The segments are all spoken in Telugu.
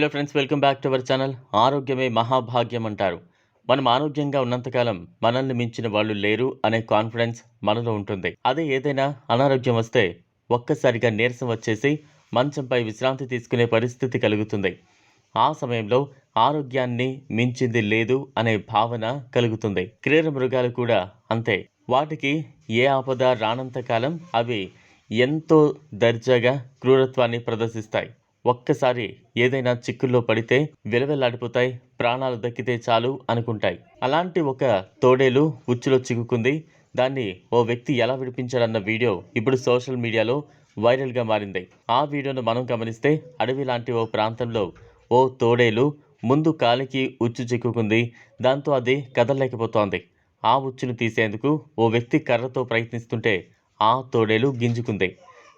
Hello friends welcome back to our channel ఆరోగ్యమే మహాభాగ్యం అంటారు. మనం ఆరోగ్యంగా ఉన్నంతకాలం మనల్ని మించిన వాళ్ళు లేరు అనే కాన్ఫిడెన్స్ మనలో ఉంటుంది. అదే ఏదైనా అనారోగ్యం వస్తే ఒక్కసారిగా నీరసం వచ్చేసి మంచంపై విశ్రాంతి తీసుకునే పరిస్థితి కలుగుతుంది. ఆ సమయంలో ఆరోగ్యాన్ని మించింది లేదు అనే భావన కలుగుతుంది. క్రీడ మృగాలు కూడా అంతే. వాటికి ఏ ఆపద రానంతకాలం అవి ఎంతో దర్జాగా క్రూరత్వాన్ని ప్రదర్శిస్తాయి. ఒక్కసారి ఏదైనా చిక్కుల్లో పడితే విలవెల్లాడిపోతాయి ప్రాణాలు దక్కితే చాలు అనుకుంటాయి. అలాంటి ఒక తోడేలు ఉచ్చులో చిక్కుకుంది. దాన్ని ఓ వ్యక్తి ఎలా విడిపించాడన్న వీడియో ఇప్పుడు సోషల్ మీడియాలో వైరల్గా మారింది. ఆ వీడియోను మనం గమనిస్తే అడవి లాంటి ఓ ప్రాంతంలో ఓ తోడేలు ముందు కాలికి ఉచ్చు చిక్కుకుంది. దాంతో అది కదలలేకపోతోంది. ఆ ఉచ్చును తీసేందుకు ఓ వ్యక్తి కర్రతో ప్రయత్నిస్తుంటే ఆ తోడేలు గింజుకుంది.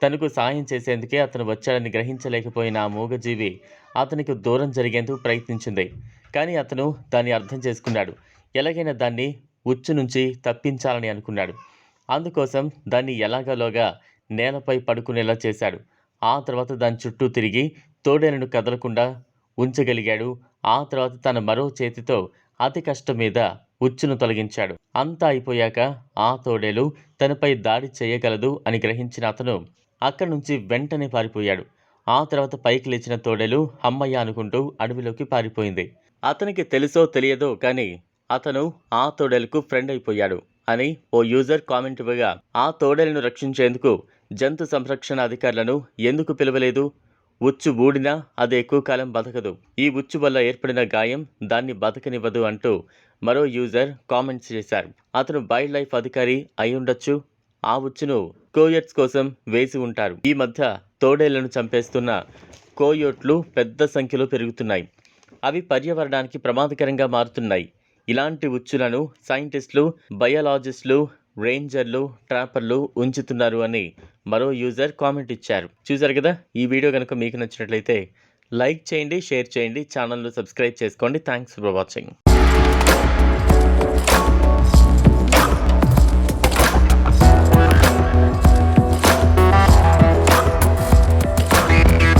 తనకు సాయం చేసేందుకే అతను వచ్చాడని గ్రహించలేకపోయిన ఆ మూగజీవి అతనికి దూరం జరిగేందుకు ప్రయత్నించింది. కానీ అతను దాన్ని అర్థం చేసుకున్నాడు. ఎలాగైనా దాన్ని ఉచ్చు నుంచి తప్పించాలని అనుకున్నాడు. అందుకోసం దాన్ని ఎలాగలోగా నేలపై పడుకునేలా చేశాడు. ఆ తర్వాత దాని చుట్టూ తిరిగి తోడేలను కదలకుండా ఉంచగలిగాడు. ఆ తర్వాత తన మరో చేతితో అతి కష్టం మీద ఉచ్చును తొలగించాడు. అంతా అయిపోయాక ఆ తోడేలు తనపై దాడి చేయగలదు అని గ్రహించిన అతను అక్కడి నుంచి వెంటనే పారిపోయాడు. ఆ తర్వాత పైకి లేచిన తోడేలు అమ్మయ్య అనుకుంటూ అడవిలోకి పారిపోయింది. అతనికి తెలుసో తెలియదో కానీ అతను ఆ తోడేలకు ఫ్రెండ్ అయిపోయాడు అని ఓ యూజర్ కామెంట్ ఇవ్వగా ఆ తోడేలను రక్షించేందుకు జంతు సంరక్షణ అధికారులను ఎందుకు పిలవలేదు? ఉచ్చు ఊడినా అది ఎక్కువ కాలం బతకదు. ఈ ఉచ్చు వల్ల ఏర్పడిన గాయం దాన్ని బతకనివ్వదు అంటూ మరో యూజర్ కామెంట్స్ చేశారు. అతను వైల్డ్ లైఫ్ అధికారి అయి ఉండొచ్చు ఆ ఉచ్చును కోయట్స్ కోసం వేసి ఉంటారు. ఈ మధ్య తోడేళ్ళను చంపేస్తున్న కోయోట్లు పెద్ద సంఖ్యలో పెరుగుతున్నాయి. అవి పర్యావరణానికి ప్రమాదకరంగా మారుతున్నాయి. ఇలాంటి ఉచ్చులను సైంటిస్టులు బయాలజిస్టులు రేంజర్లు ట్రాపర్లు ఉంచుతున్నారు అని మరో యూజర్ కామెంట్ ఇచ్చారు. చూసారు కదా? ఈ వీడియో కనుక మీకు నచ్చినట్లయితే లైక్ చేయండి షేర్ చేయండి ఛానల్ను సబ్స్క్రైబ్ చేసుకోండి. Thanks for watching.